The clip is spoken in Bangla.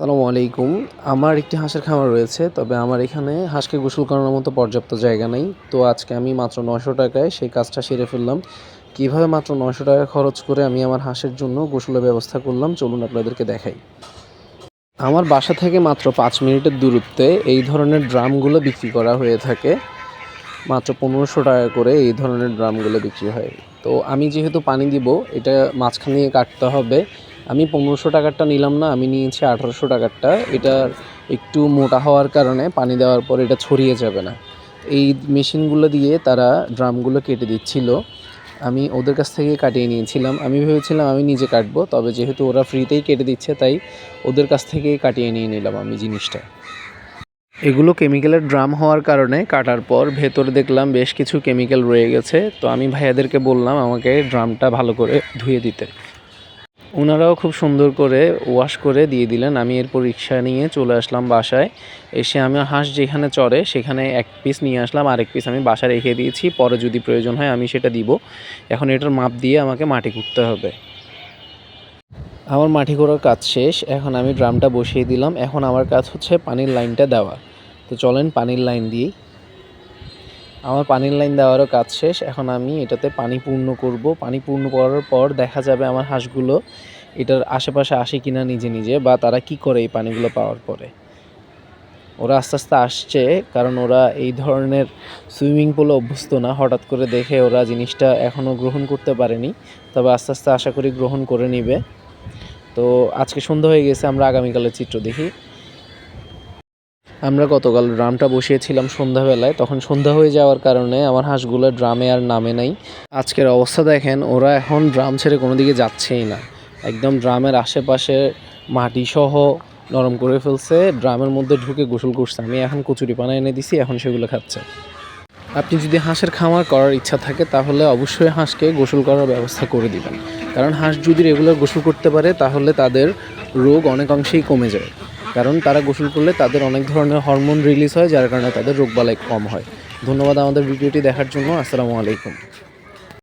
আসসালামু আলাইকুম। আমার একটি হাঁসের খামার রয়েছে, তবে আমার এখানে হাঁসকে গোসল করানোর মতো পর্যাপ্ত জায়গা নেই। তো আজকে আমি মাত্র নশো টাকায় সেই কাজটা সেরে ফেললাম। কীভাবে মাত্র নশো টাকা খরচ করে আমি আমার হাঁসের জন্য গোসলের ব্যবস্থা করলাম, চলুন আপনাদেরকে দেখাই। আমার বাসা থেকে মাত্র পাঁচ মিনিটের দূরত্বে এই ধরনের ড্রামগুলো বিক্রি করা হয়ে থাকে। মাত্র পনেরোশো টাকা করে এই ধরনের ড্রামগুলো বিক্রি হয়। তো আমি যেহেতু পানি দিব, এটা মাঝখান কাটতে হবে। আমি পনেরোশো টাকারটা নিলাম না, আমি নিয়েছি আঠারোশো টাকারটা। এটা একটু মোটা হওয়ার কারণে পানি দেওয়ার পর এটা ছড়িয়ে যাবে না। এই মেশিনগুলো দিয়ে তারা ড্রামগুলো কেটে দিচ্ছিল। আমি ওদের কাছ থেকে কাটিয়ে নিয়েছিলাম। আমি ভেবেছিলাম আমি নিজে কাটবো, তবে যেহেতু ওরা ফ্রিতেই কেটে দিচ্ছে, তাই ওদের কাছ থেকেই কাটিয়ে নিয়ে নিলাম আমি জিনিসটা। এগুলো কেমিক্যালের ড্রাম হওয়ার কারণে কাটার পর ভেতরে দেখলাম বেশ কিছু কেমিক্যাল রয়ে গেছে। তো আমি ভাইয়াদেরকে বললাম আমাকে ড্রামটা ভালো করে ধুয়ে দিতে। ওনারাও খুব সুন্দর করে ওয়াশ করে দিয়ে দিলেন। আমি এরপর রিক্সা নিয়ে চলে আসলাম বাসায়। এসে আমি হাঁস যেখানে চড়ে সেখানে এক পিস নিয়ে আসলাম। আরেক পিস আমি বাসায় রেখে দিয়েছি। পরে যদি প্রয়োজন হয় আমি সেটা দিব। এখন এটার মাপ দিয়ে আমাকে মাটি কুটতে হবে। আমার মাটি করার কাজ শেষ। এখন আমি ড্রামটা বসিয়ে দিলাম। এখন আমার কাজ হচ্ছে পানির লাইনটা দেওয়া। তো চলেন পানির লাইন দিই। আমার পানির লাইন দেওয়ারও কাজ শেষ। এখন আমি এটাতে পানি পূর্ণ করব। পানি পূর্ণ করার পর দেখা যাবে আমার হাঁসগুলো এটার আশেপাশে আসে কিনা নিজে নিজে বা তারা কি করে এই পানিগুলো পাওয়ার পরে। ওরা আস্তে আস্তে আসছে কারণ ওরা এই ধরনের সুইমিং পুলে অভ্যস্ত না। হঠাৎ করে দেখে ওরা জিনিসটা এখনও গ্রহণ করতে পারেনি। তবে আস্তে আস্তে আশা করি গ্রহণ করে নিবে। তো আজকে সন্ধ্যা হয়ে গেছে, আমরা আগামীকালের চিত্র দেখি। আমরা গতকাল ড্রামটা বসিয়েছিলাম সন্ধ্যাবেলায়। তখন সন্ধ্যা হয়ে যাওয়ার কারণে আমার হাঁসগুলো ড্রামে আর নামে নাই। আজকের অবস্থা দেখেন, ওরা এখন ড্রাম ছেড়ে কোনো দিকে যাচ্ছেই না। একদম ড্রামের আশেপাশে মাটি সহ নরম করে ফেলছে, ড্রামের মধ্যে ঢুকে গোসল করছে। আমি এখন কচুরি পানা এনে দিছি, এখন সেগুলো খাচ্ছে। আপনি যদি হাঁসের খামার করার ইচ্ছা থাকে, তাহলে অবশ্যই হাঁসকে গোসল করার ব্যবস্থা করে দিবেন। কারণ হাঁস যদি রেগুলার গোসল করতে পারে, তাহলে তাদের রোগ অনেকাংশেই কমে যায়। কারণ তারা গোসল করলে তাদের অনেক ধরনের হরমোন রিলিজ হয়, যার কারণে তাদের রোগবালাই কম হয়। ধন্যবাদ আমাদের ভিডিওটি দেখার জন্য। আসসালামু আলাইকুম।